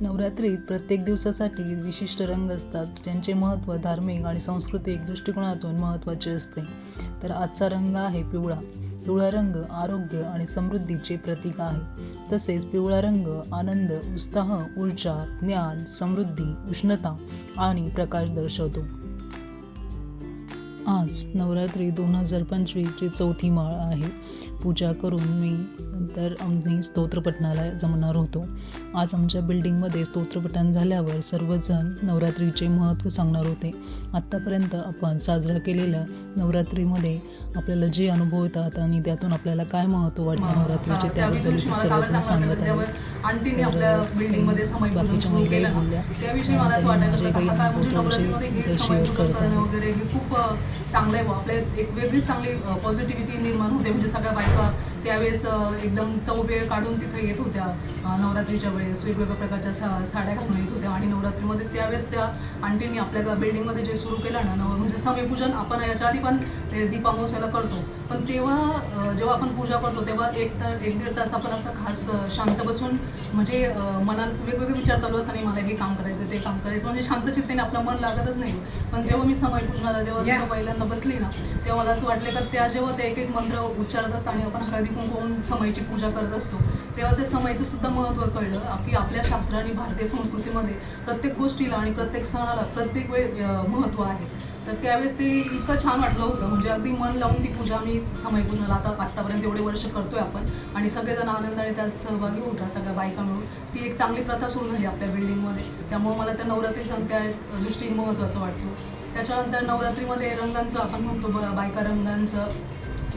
नवरात्रीत प्रत्येक दिवसासाठी विशिष्ट रंग असतात ज्यांचे महत्त्व धार्मिक आणि सांस्कृतिक दृष्टिकोनातून महत्त्वाचे असते. तर आजचा रंग आहे पिवळा. पिवळा रंग आरोग्य आणि समृद्धीचे प्रतीक आहे. तसेच पिवळा रंग आनंद उत्साह ऊर्जा ज्ञान समृद्धी उष्णता आणि प्रकाश दर्शवतो. आज नवरात्री दोन हजार पंचवीसची चौथी माळ आहे. पूजा करून मी नंतर आम्ही स्तोत्रपठणाला जमणार होतो. आज आमच्या बिल्डिंगमध्ये स्तोत्रपठण झाल्यावर सर्वजण नवरात्रीचे महत्त्व सांगणार होते. आत्तापर्यंत आपण साजरा केलेल्या नवरात्रीमध्ये आपल्याला जे अनुभव येतात आणि त्यातून आपल्याला काय महत्त्व वाटतं नवरात्रीचे त्याबद्दल सर्वजण सांगत आहे आंटीने आपल्या बिल्डिंगमध्ये समय पूजन बाकीच्या बोलल्या. जे काही म्हणजे हे हे खूप चांगलं आहे. आपल्यात एक वेगळीच चांगली पॉझिटिव्हिटी निर्माण होते. म्हणजे सगळ्या बायका त्यावेळेस एकदम तो वेळ काढून तिथे येत होत्या. नवरात्रीच्या वेळेस वेगवेगळ्या प्रकारच्या सा साड्या घालून येत होत्या. आणि नवरात्रीमध्ये त्यावेळेस त्या आंटींनी आपल्या बिल्डिंगमध्ये जे सुरू केलं ना नव म्हणजे समयपूजन आपण याच्या आधी पण ते दीपामावस्याला करतो. पण तेव्हा जेव्हा आपण पूजा करतो तेव्हा एक तर एक दीड तास आपण असं खास शांत बसून म्हणजे मनात वेगवेगळे विचार चालू असताना मला हे काम करायचं ते काम करायचं म्हणजे शांत चित्तेने आपलं मन लागतच नाही. पण जेव्हा मी समयपूजनाला जेव्हा जेव्हा पहिल्यांदा बसली ना तेव्हा मला असं वाटलं का त्या जेव्हा ते एक एक मंत्र उच्चारत असताना आपण हळदी होऊन समयची पूजा करत असतो तेव्हा ते समयचं सुद्धा महत्त्व कळलं. की आपल्या शास्त्राने भारतीय संस्कृतीमध्ये प्रत्येक गोष्टीला आणि प्रत्येक सणाला प्रत्येक वेळ महत्त्व आहे. तर त्यावेळेस ते इतकं छान वाटलं होतं. म्हणजे अगदी मन लावून ती पूजा मी समयपूजनाला आता आत्तापर्यंत एवढे वर्ष करतोय आपण. आणि सगळेजण आनंदाने त्यात सहभागी होता सगळ्या बायका मिळून. ती एक चांगली प्रथा सुरू झाली आपल्या बिल्डिंगमध्ये त्यामुळे मला त्या नवरात्री सण त्या दृष्टीने महत्त्वाचं वाटतं त्याच्यानंतर नवरात्रीमध्ये रंगांचं आपण म्हणतो ब- बायका रंगांचं.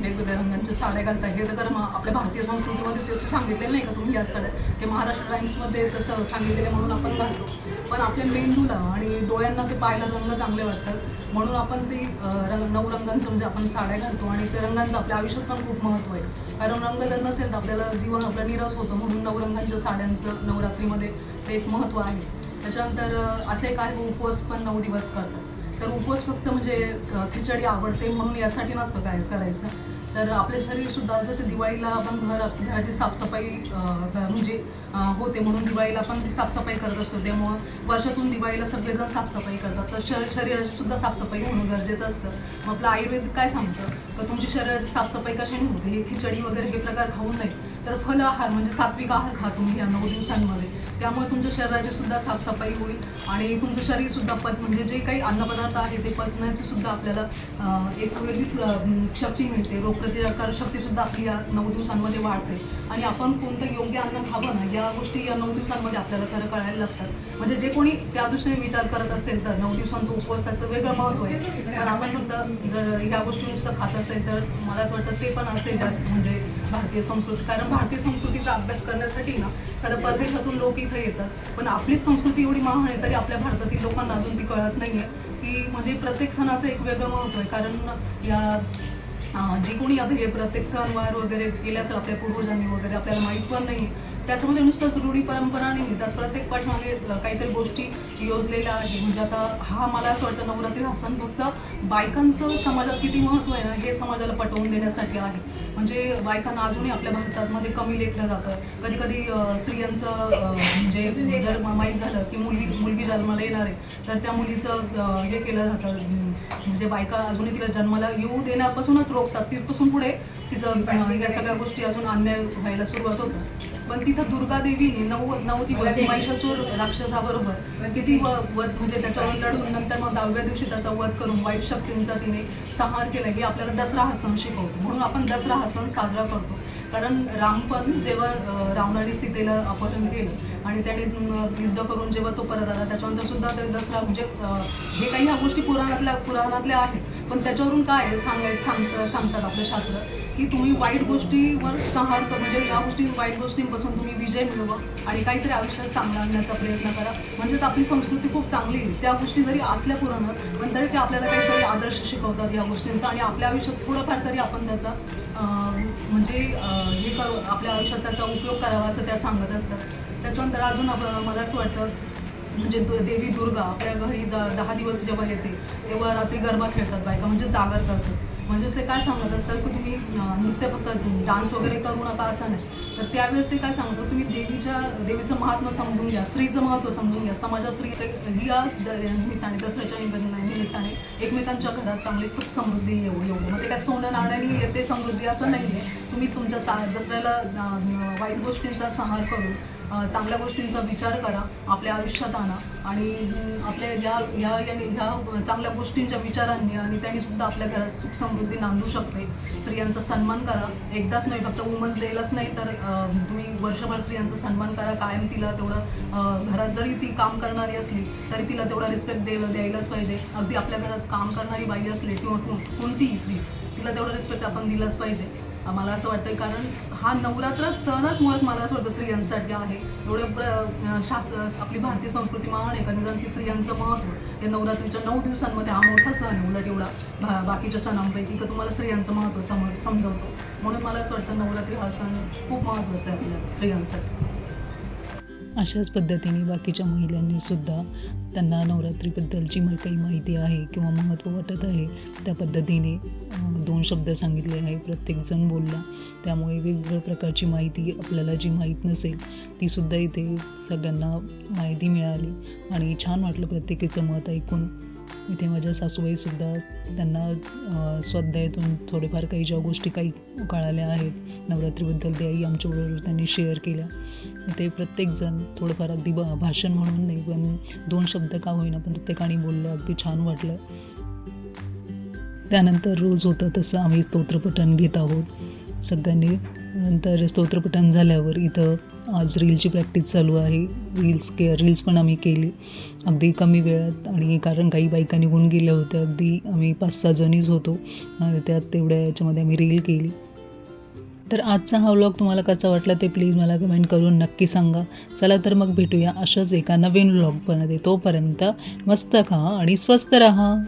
वेगवेगळ्या रंगांच्या साड्या घालतात हे तर मग आपल्या भारतीय संस्कृतीमध्ये तसं सांगितलेलं नाही का तुम्ही या साड्या? ते महाराष्ट्र टाइम्समध्ये तसं सांगितलेलं म्हणून आपण घालतो. पण आपल्या मेंदूला आणि डोळ्यांना ते पाहायला रंग चांगले वाटतात. म्हणून आपण ते रंग नऊ रंगांचं म्हणजे आपण साड्या घालतो आणि त्या रंगांचं आपल्या आयुष्यात पण खूप महत्त्व आहे. कारण रंग जर नसेल तर आपल्याला जीवन आपलं निरस होतं. म्हणून नऊ रंगांच्या साड्यांचं नवरात्रीमध्ये ते एक महत्त्व आहे. त्याच्यानंतर असे काही उपवास पण नऊ दिवस करतात. तर उपवास फक्त म्हणजे खिचडी आवडते म्हणून यासाठी नसतं काय करायचं. तर आपले शरीरसुद्धा जसं दिवाळीला आपण घर घराची साफसफाई म्हणजे होते म्हणून दिवाळीला आपण ती साफसफाई करत असतो. त्यामुळं वर्षातून दिवाळीला सगळेजण साफसफाई करतात. तर शर शरीराची सुद्धा साफसफाई होणं गरजेचं असतं. मग आपलं आयुर्वेद काय सांगतं? तर तुमची शरीराची साफसफाई कशाने होते? हे खिचडी वगैरे हे प्रकार खाऊ नये. तर फल आहार म्हणजे सात्विक आहार खा तुम्ही या नऊ दिवसांमध्ये. त्यामुळे तुमच्या शरीराची सुद्धा साफसफाई होईल आणि तुमचं शरीर सुद्धा पच म्हणजे जे काही अन्नपदार्थ आहे ते पचण्याची सुद्धा आपल्याला एक वेगळीच शक्ती मिळते. रोगप्रतिकार शक्ती सुद्धा आपली या नऊ दिवसांमध्ये वाढते. आणि आपण कोणतं योग्य अन्न खावं ना या गोष्टी या नऊ दिवसांमध्ये आपल्याला खरं कळायला लागतात. म्हणजे जे कोणी त्या दृष्टीने विचार करत असेल तर नऊ दिवसांचं उपवासाचं वेगळं महत्त्व आहे. पण आपण फक्त जर या गोष्टी नुसतं खात असेल तर मला असं वाटतं ते पण असेल जास्त म्हणजे भारतीय संस्कृती कारण भारतीय संस्कृतीचा अभ्यास करण्यासाठी ना खरं परदेशातून लोक इथं येतात. पण आपलीच संस्कृती एवढी महान आहे तरी आपल्या भारतातील लोकांना अजून ती कळत नाही आहे की म्हणजे प्रत्येक सणाचं एक वेगळं महत्त्व आहे. कारण या जे कोणी आता हे प्रत्येक सणवार वगैरे केले असेल आपल्या पूर्वजांनी वगैरे आपल्याला माहीत पण नाही त्याच्यामध्ये नुसतंच रूढी परंपरा नाही त्यात प्रत्येक पाठीमागे काहीतरी गोष्टी योजलेल्या आहे म्हणजे आता हा मला असं वाटतं नवरात्री हा सण फक्त बायकांचं समाजात किती महत्त्व आहे ना हे समाजाला पटवून देण्यासाठी आहे. म्हणजे बायकांना अजूनही आपल्या भारतामध्ये कमी लेखलं जातं. कधी कधी स्त्रियांचं म्हणजे जर माहीत झालं की मुलगी मुलगी जन्माला येणार आहे तर त्या मुलीचं हे केलं जातं. म्हणजे बायका अजूनही तिला जन्माला येऊ देण्यापासूनच रोखतात. तिथपासून पुढे तिचं या सगळ्या गोष्टी अजून अन्याय व्हायला सुरुवात होतं. पण तिथं दुर्गा देवीने नऊ नऊ दिवस महिषासूर राक्षसाबरोबर. किती व वध म्हणजे त्याच्यावर लढून नंतर मग दहाव्या दिवशी त्याचा वध करून वाईट शक्तींचा तिने संहार केला हे आपल्याला दसरा हा सण शिकवतो. म्हणून आपण दसरा हा सण साजरा करतो. कारण राम पण जेव्हा रावणाने सीतेला अपहरण केलं आणि त्याने युद्ध करून जेव्हा तो परत आला त्याच्यानंतर सुद्धा ते दसरा म्हणजे हे काही ह्या गोष्टी पुराणातल्या पुराणातल्या आहेत. पण त्याच्यावरून काय सांगायचं सांगतं सांगतात आपलं शास्त्र. की तुम्ही वाईट गोष्टीवर सहार कर म्हणजे या गोष्टी वाईट गोष्टींपासून तुम्ही विजय मिळवा आणि काहीतरी आयुष्यात चांगलं आणण्याचा प्रयत्न करा. म्हणजेच आपली संस्कृती खूप चांगली आहे. त्या गोष्टी जरी असल्या पुराणात पण तरी ते आपल्याला काहीतरी आदर्श शिकवतात या गोष्टींचा आणि आपल्या आयुष्यात थोडंफार तरी आपण त्याचा म्हणजे हे करू आपल्या आयुष्यात त्याचा उपयोग करावा असं त्या सांगत असतात. त्याच्यानंतर अजून आप- मला असं वाटतं म्हणजे देवी दुर्गा आपल्या घरी द- दहा दिवस जेव्हा येते तेव्हा रात्री गरबा खेळतात बायका म्हणजे जागर करतात. म्हणजे ते काय सांगत असतात की तुम्ही नृत्य फक्त डान्स वगैरे करू नका असं नाही. तर त्यावेळेस ते काय सांगतात तुम्ही देवीच्या देवीचं महात्म समजून घ्या स्त्रीचं महत्त्व समजून घ्या. समाजात स्त्री या निमित्ताने दसऱ्याच्या निमित्ताने एकमेकांच्या घरात चांगली सुख समृद्धी येऊ येऊ. मग ते काय सोनं नाण्याने येते समृद्धी असं नाही आहे तुम्ही तुमच्या चा दसऱ्याला वाईट गोष्टींचा संहार करून चांगल्या गोष्टींचा विचार करा आपल्या आयुष्यात आणा. आणि आपल्या ह्या ह्या याने- ह्या चांगल्या गोष्टींच्या विचारांनी आणि त्यांनी सुद्धा आपल्या घरात सुख समृद्धी नांदू शकते. स्त्रियांचा सन्मान करा. एकदाच नाही फक्त वुमन्स डेलाच नाही तर तुम्ही वर्षभर स्त्रियांचा सन्मान करा. कायम तिला तेवढं घरात जरी ती काम करणारी असली तरी तिला तेवढा रिस्पेक्ट द्यायला द्यायलाच पाहिजे. अगदी आपल्या घरात काम करणारी बाई असली किंवा कोणतीही स्त्री तिला तेवढा रिस्पेक्ट आपण दिलाच पाहिजे. मला असं वाटतं कारण हा नवरात्र सणच मुळात मला असं वाटतं स्त्रियांसाठी आहे. एवढं प्र- शास्त्र आपली भारतीय संस्कृती महान आहे कारण की स्त्रियांचं महत्त्व या नवरात्रीच्या नऊ दिवसांमध्ये हा मोठा सण आहे उलट एवढा. भा- बाकीच्या सणांपैकी तर तुम्हाला स्त्रियांचं महत्त्व समज समजवतो. म्हणून मला असं वाटतं नवरात्री हा सण खूप महत्त्वाचा आहे आपल्या स्त्रियांसाठी. अशाच पद्धतीने बाकीच्या महिलांनी सुद्धा त्यांना नवरात्रीबद्दलची जी काही माहिती आहे किंवा महत्त्व वाटत आहे त्या पद्धतीने दोन शब्द सांगितले आहे प्रत्येकजण बोलला. त्यामुळे वेगवेगळ्या प्रकारची माहिती आपल्याला जी माहीत नसेल तीसुद्धा इथे सगळ्यांना माहिती मिळाली. आणि छान वाटलं प्रत्येकीचं मत ऐकून. इथे माझ्या सासूबाईसुद्धा त्यांना स्वाध्यायातून थोडेफार काही ज्या गोष्टी काही कळाल्या आहेत नवरात्रीबद्दल त्याही आमच्याबरोबर त्यांनी शेअर केल्या. ते प्रत्येकजण थोडंफार अगदी ब भाषण म्हणून नाही पण दोन शब्द का होईना पण प्रत्येकाने बोललं अगदी छान वाटलं. त्यानंतर रोज होतं तसं आम्ही स्तोत्रपठण घेत आहोत. सगळ्यांनी नंतर स्तोत्रपठण झाल्यावर इथं आज रीलची प्रॅक्टिस चालू आहे. रील्स के रील्स पण आम्ही केली. अगदी कमी वेळात आणि कारण काही बायका निघून गेल्या होत्या. अगदी आम्ही पाच सहा जणीच होतो. आणि त्यात तेवढ्या याच्यामध्ये आम्ही रील केली. तर आजचा हा व्लॉग तुम्हाला कसा वाटला ते प्लीज मला कमेंट करून नक्की सांगा. चला तर मग भेटूया अशाच एका नवीन व्लॉगमध्ये तोपर्यंत मस्त खा आणि स्वस्त राहा.